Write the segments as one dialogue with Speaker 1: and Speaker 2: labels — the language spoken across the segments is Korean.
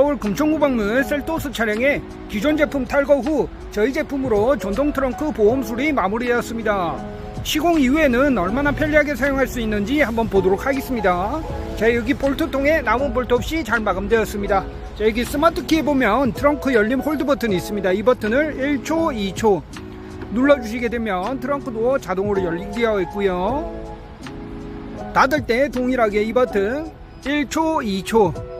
Speaker 1: 금천구 방문 셀토스 차량의 기존 제품 탈거 후 저희 제품으로 전동 트렁크 보험 수리 마무리되었습니다. 시공 이후에는 얼마나 편리하게 사용할 수 있는지 한번 보도록 하겠습니다. 자 여기 볼트통에 남은 볼트 없이 잘 마감되었습니다. 자 여기 스마트 키에 보면 트렁크 열림 홀드 버튼이 있습니다. 이 버튼을 1초, 2초 눌러주시게 되면 트렁크 도어 자동으로 열리게 되어 있고요. 닫을 때 동일하게 이 버튼 1초, 2초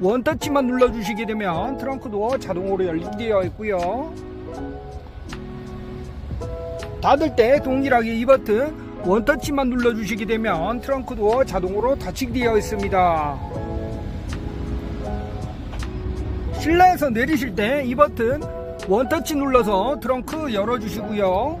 Speaker 1: 원터치만 눌러주시게 되면 트렁크 도어 자동으로 열리게 되어 있고요. 닫을 때 동일하게 이 버튼 원터치만 눌러주시게 되면 트렁크 도어 자동으로 닫히게 되어 있습니다. 실내에서 내리실 때 이 버튼 원터치 눌러서 트렁크 열어주시고요.